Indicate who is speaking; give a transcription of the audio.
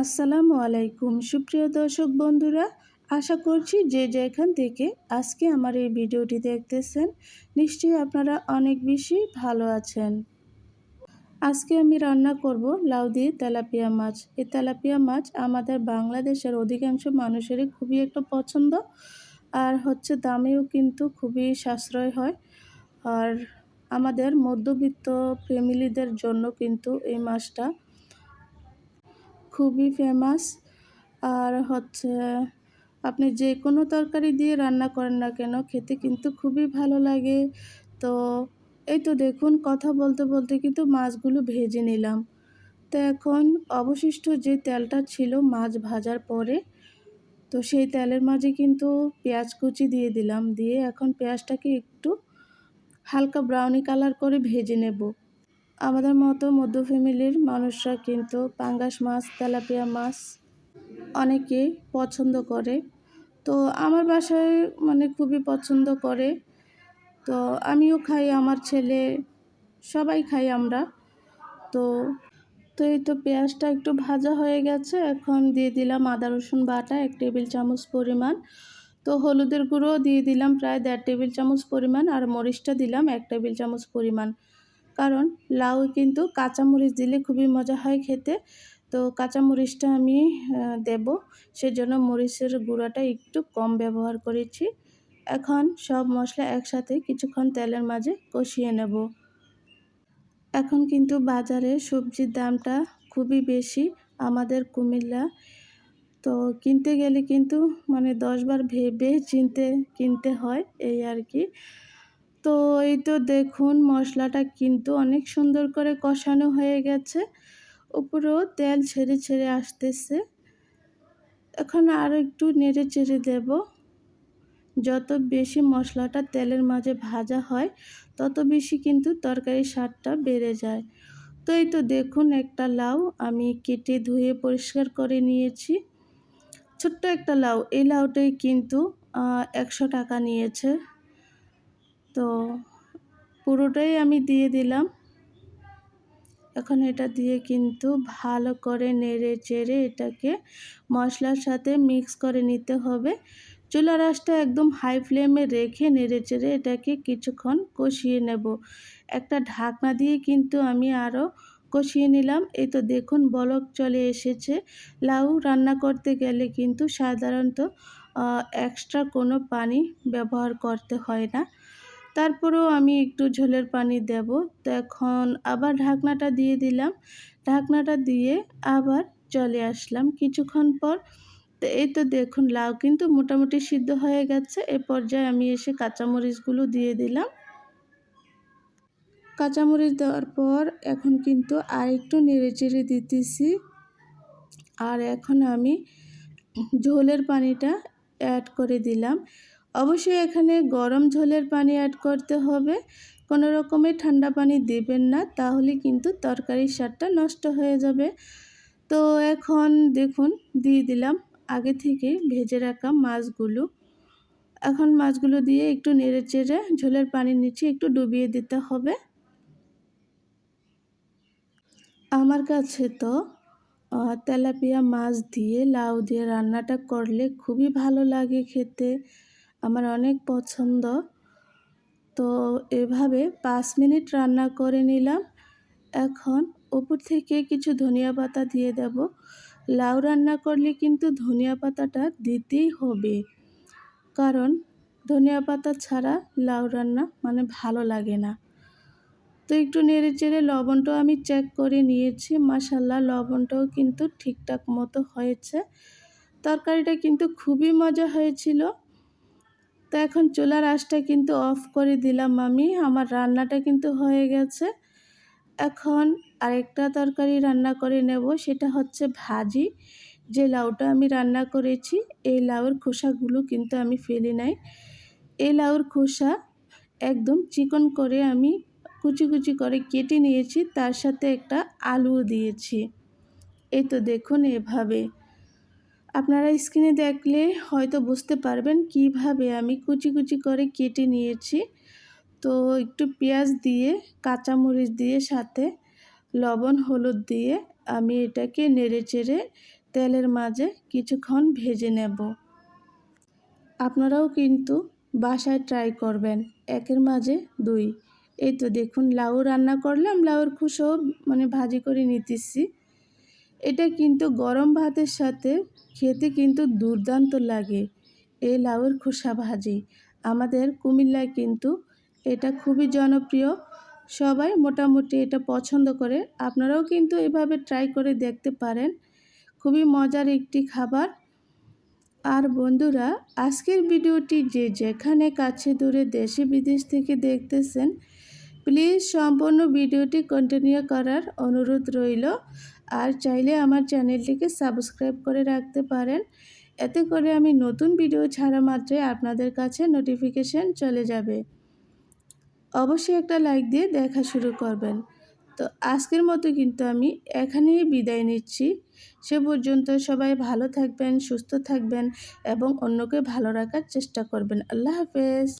Speaker 1: আসসালামু আলাইকুম। সুপ্রিয় দর্শক বন্ধুরা, আশা করছি যে যেখান থেকে আজকে আমার এই ভিডিওটি দেখতেছেন, নিশ্চয়ই আপনারা অনেক বেশি ভালো আছেন। আজকে আমি রান্না করব লাউ দিয়ে তেলাপিয়া মাছ। এই তেলাপিয়া মাছ আমাদের বাংলাদেশের অধিকাংশ মানুষেরই খুবই একটা পছন্দ আর হচ্ছে দামেও কিন্তু খুবই সাশ্রয় হয়। আর আমাদের মধ্যবিত্ত ফ্যামিলিদের জন্য কিন্তু এই মাছটা খুবই ফেমাস আর হচ্ছে, আপনি যে কোনো তরকারি দিয়ে রান্না করেন না কেন, খেতে কিন্তু খুবই ভালো লাগে। তো এই তো দেখুন, কথা বলতে বলতে কিন্তু মাছগুলো ভেজে নিলাম। তো এখন অবশিষ্ট যে তেলটা ছিল মাছ ভাজার পরে, তো সেই তেলের মাঝে কিন্তু পেঁয়াজ কুচি দিয়ে দিলাম। দিয়ে এখন পেঁয়াজটাকে একটু হালকা ব্রাউনি কালার করে ভেজে নেব। আমাদের মতো মধ্য ফ্যামিলির মানুষরা কিন্তু পাঙ্গাস মাছ, তেলাপিয়া মাছ অনেকে পছন্দ করে। তো আমার বাসায় মানে খুবই পছন্দ করে। তো আমিও খাই, আমার ছেলে, সবাই খাই আমরা। তো তো এই তো পেঁয়াজটা একটু ভাজা হয়ে গেছে। এখন দিয়ে দিলাম আদা, রসুন বাটা, এক টেবিল চামচ পরিমাণ। তো হলুদের গুঁড়ো দিয়ে দিলাম প্রায় দেড় টেবিল চামচ পরিমাণ। আর মরিচটা দিলাম এক টেবিল চামচ পরিমাণ। কারণ লাউ কিন্তু কাঁচামরিচ দিলে খুবই মজা হয় খেতে। তো কাঁচামরিচটা আমি দেব। সেজন্য মরিচের গুঁড়াটা একটু কম ব্যবহার করেছি। এখন সব মশলা একসাথে কিছুক্ষণ তেলের মাঝে কষিয়ে নেব। এখন কিন্তু বাজারে সবজির দামটা খুবই বেশি, আমাদের কুমিল্লা। তো কিনতে গেলে কিন্তু মানে দশবার ভেবে চিনতে, কিনতে হয় এই আর কি। তো এই তো দেখুন মশলাটা কিন্তু অনেক সুন্দর করে কষানো হয়ে গেছে। উপরেও তেল ছেড়ে ছেড়ে আসতেছে। এখন আরও একটু নেড়ে চেড়ে দেব। যত বেশি মশলাটা তেলের মাঝে ভাজা হয়, তত বেশি কিন্তু তরকারির স্বাদটা বেড়ে যায়। তো এই তো দেখুন একটা লাউ আমি কেটে ধুয়ে পরিষ্কার করে নিয়েছি। ছোট্ট একটা লাউ, এই লাউটাই কিন্তু একশো টাকা নিয়েছে। তো পুরোটাই আমি দিয়ে দিলাম। এখন এটা দিয়ে কিন্তু ভালো করে নেড়ে চেড়ে এটাকে মশলার সাথে মিক্স করে নিতে হবে। চুলা রাসটা একদম হাই ফ্লেমে রেখে নেড়ে চেড়ে এটাকে কিছুক্ষণ কষিয়ে নেব। একটা ঢাকনা দিয়ে কিন্তু আমি আরও কষিয়ে নিলাম। এই তো দেখুন বলক চলে এসেছে। লাউ রান্না করতে গেলে কিন্তু সাধারণত এক্সট্রা কোনো পানি ব্যবহার করতে হয় না। তারপরেও আমি একটু ঝোলের পানি দেব। তো এখন আবার ঢাকনাটা দিয়ে দিলাম। ঢাকনাটা দিয়ে আবার চলে আসলাম কিছুক্ষণ পর। তো এই তো দেখুন, লাউ কিন্তু মোটামুটি সিদ্ধ হয়ে গেছে। এ পর্যায়ে আমি এসে কাঁচামরিচগুলো দিয়ে দিলাম। কাঁচামরিচ দেওয়ার পর এখন কিন্তু আর একটু নেড়ে চেড়ে দিতেছি। আর এখন আমি ঝোলের পানিটা অ্যাড করে দিলাম। অবশ্যই এখানে গরম ঝোলের পানি অ্যাড করতে হবে। কোনো রকমের ঠান্ডা পানি দেবেন না, তাহলে কিন্তু তরকারির স্বাদটা নষ্ট হয়ে যাবে। তো এখন দেখুন, দিয়ে দিলাম আগে থেকে ভেজে রাখা মাছগুলো। এখন মাছগুলো দিয়ে একটু নেড়ে চেড়ে ঝোলের পানির নিচে একটু ডুবিয়ে দিতে হবে। আমার কাছে তো তেলাপিয়া মাছ দিয়ে লাউ দিয়ে রান্নাটা করলে খুবই ভালো লাগে খেতে। আমার অনেক পছন্দ। তো এভাবে পাঁচ মিনিট রান্না করে নিলাম। এখন উপর থেকে কিছু ধনিয়া পাতা দিয়ে দেব। লাউ রান্না করলে কিন্তু ধনিয়া পাতাটা দিতেই হবে। কারণ ধনিয়া পাতা ছাড়া লাউ রান্না মানে ভালো লাগে না। তো একটু নেড়ে চেড়ে লবণটাও আমি চেক করে নিয়েছি। মাসাল্লাহ লবণটাও কিন্তু ঠিকঠাক মতো হয়েছে। তরকারিটা কিন্তু খুবই মজা হয়েছিল। তো এখন চুলার আঁচটা কিন্তু অফ করে দিলাম আমি। আমার রান্নাটা কিন্তু হয়ে গেছে। এখন আরেকটা তরকারি রান্না করে নেব, সেটা হচ্ছে ভাজি। যে লাউটা আমি রান্না করেছি, এই লাউর খোসাগুলো কিন্তু আমি ফেলি নাই। এই লাউর খোসা একদম চিকন করে আমি কুচি কুচি করে কেটে নিয়েছি, তার সাথে একটা আলুও দিয়েছি। এই তো দেখুন এভাবে। আপনারা স্ক্রিনে দেখলে হয়তো বুঝতে পারবেন কীভাবে আমি কুচি কুচি করে কেটে নিয়েছি। তো একটু পেঁয়াজ দিয়ে, কাঁচামরিচ দিয়ে সাথে লবণ, হলুদ দিয়ে আমি এটাকে নেড়ে চেড়ে তেলের মাঝে কিছুক্ষণ ভেজে নেব। আপনারাও কিন্তু বাসায় ট্রাই করবেন, একের মাঝে দুই। এই তো দেখুন, লাউ রান্না করলাম লাউর খুশো মানে ভাজি করে নিতেছি। এটা কিন্তু গরম ভাতের সাথে খেতে কিন্তু দুর্দান্ত লাগে। এই লাউয়ের খোসা ভাজি, আমাদের কুমিল্লায় কিন্তু এটা খুবই জনপ্রিয়। সবাই মোটামুটি এটা পছন্দ করে। আপনারাও কিন্তু এভাবে ট্রাই করে দেখতে পারেন। খুবই মজার একটি খাবার। আর বন্ধুরা, আজকের ভিডিওটি যে যেখানে কাছে দূরে দেশে বিদেশ থেকে দেখতেছেন প্লিজ সম্পূর্ণ ভিডিওটি কন্টিনিউ করার অনুরোধ রইল। আর চাইলে আমার চ্যানেলটিকে সাবস্ক্রাইব করে রাখতে পারেন। এতে করে আমি নতুন ভিডিও ছাড়া মাত্রই আপনাদের কাছে নোটিফিকেশান চলে যাবে। অবশ্যই একটা লাইক দিয়ে দেখা শুরু করবেন। তো আজকের মতো কিন্তু আমি এখানেই বিদায় নিচ্ছি। সে পর্যন্ত সবাই ভালো থাকবেন, সুস্থ থাকবেন এবং অন্যকে ভালো রাখার চেষ্টা করবেন। আল্লাহ হাফেজ।